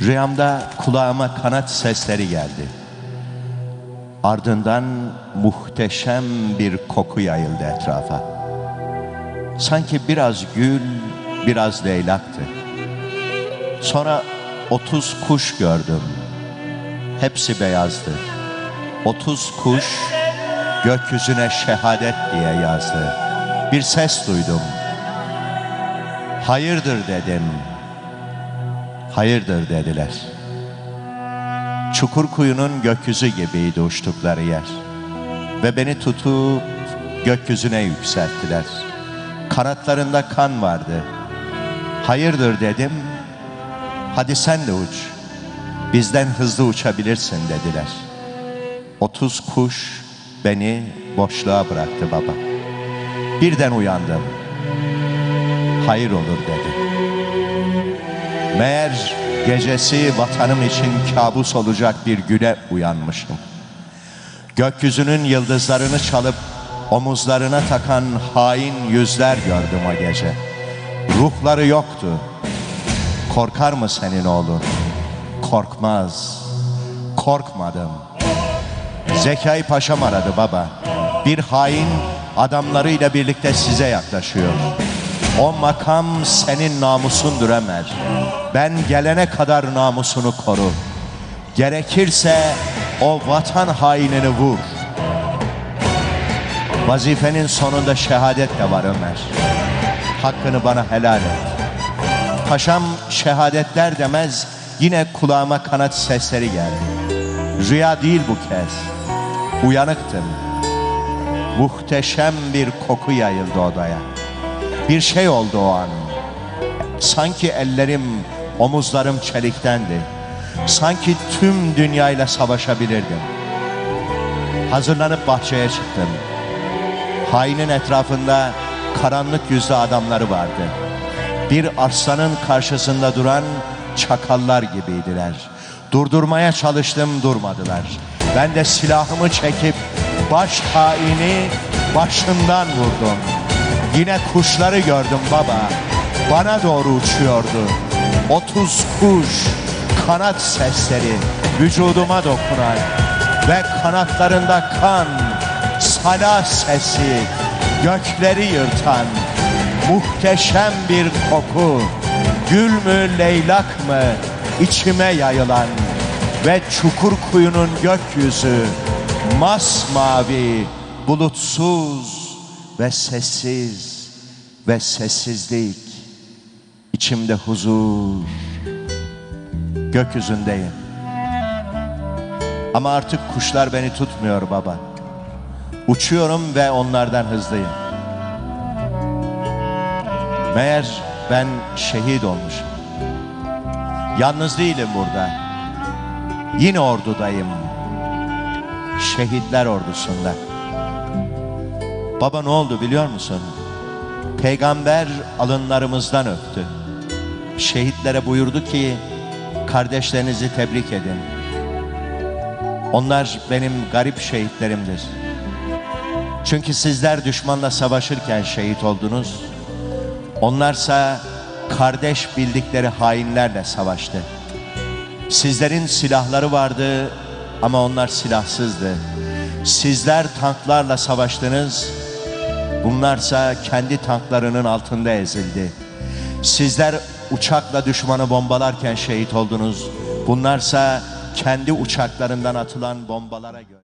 Rüyamda kulağıma kanat sesleri geldi. Ardından muhteşem bir koku yayıldı etrafa. Sanki biraz gül, biraz leylaktı. Sonra otuz kuş gördüm. Hepsi beyazdı. Otuz kuş gökyüzüne şehadet diye yazdı. Bir ses duydum. Hayırdır dedim. Hayırdır dediler. Çukur kuyunun gökyüzü gibiydi uçtukları yer. Ve beni tutup gökyüzüne yükselttiler. Kanatlarında kan vardı. Hayırdır dedim. Hadi sen de uç. Bizden hızlı uçabilirsin dediler. Otuz kuş beni boşluğa bıraktı baba. Birden uyandım. Hayır olur dedi. Meğer gecesi vatanım için kabus olacak bir güne uyanmışım. Gökyüzünün yıldızlarını çalıp omuzlarına takan hain yüzler gördüm o gece. Ruhları yoktu. Korkar mı senin oğlun? Korkmaz. Korkmadım. Zekai Paşam aradı baba. Bir hain adamlarıyla birlikte size yaklaşıyor. O makam senin namusundur Ömer. Ben gelene kadar namusunu koru. Gerekirse o vatan hainini vur. Vazifenin sonunda şehadet de var Ömer. Hakkını bana helal et. Paşam şehadetler demez yine kulağıma kanat sesleri geldi. Rüya değil bu kez. Uyanıktım. Muhteşem bir koku yayıldı odaya. Bir şey oldu o an. Sanki ellerim, omuzlarım çeliktendi. Sanki tüm dünyayla savaşabilirdim. Hazırlanıp bahçeye çıktım. Hainin etrafında karanlık yüzlü adamları vardı. Bir arslanın karşısında duran çakallar gibiydiler. Durdurmaya çalıştım durmadılar. Ben de silahımı çekip baş haini başından vurdum. Yine kuşları gördüm baba. Bana doğru uçuyordu. Otuz kuş, kanat sesleri vücuduma dokunan ve kanatlarında kan, sala sesi gökleri yırtan muhteşem bir koku. Gül mü leylak mı içime yayılan ve çukur kuyunun gökyüzü masmavi, bulutsuz ve sessiz ve sessizlik. İçimde huzur, gökyüzündeyim. Ama artık kuşlar beni tutmuyor baba. Uçuyorum ve onlardan hızlıyım. Meğer ben şehit olmuşum. Yalnız değilim burada. Yine ordudayım. Şehitler ordusunda. Baba ne oldu biliyor musun? Peygamber alınlarımızdan öptü. Şehitlere buyurdu ki kardeşlerinizi tebrik edin. Onlar benim garip şehitlerimdir. Çünkü sizler düşmanla savaşırken şehit oldunuz. Onlarsa kardeş bildikleri hainlerle savaştı. Sizlerin silahları vardı ama onlar silahsızdı. Sizler tanklarla savaştınız. Bunlarsa kendi tanklarının altında ezildi. Sizler uçakla düşmanı bombalarken şehit oldunuz. Bunlarsa kendi uçaklarından atılan bombalara göre.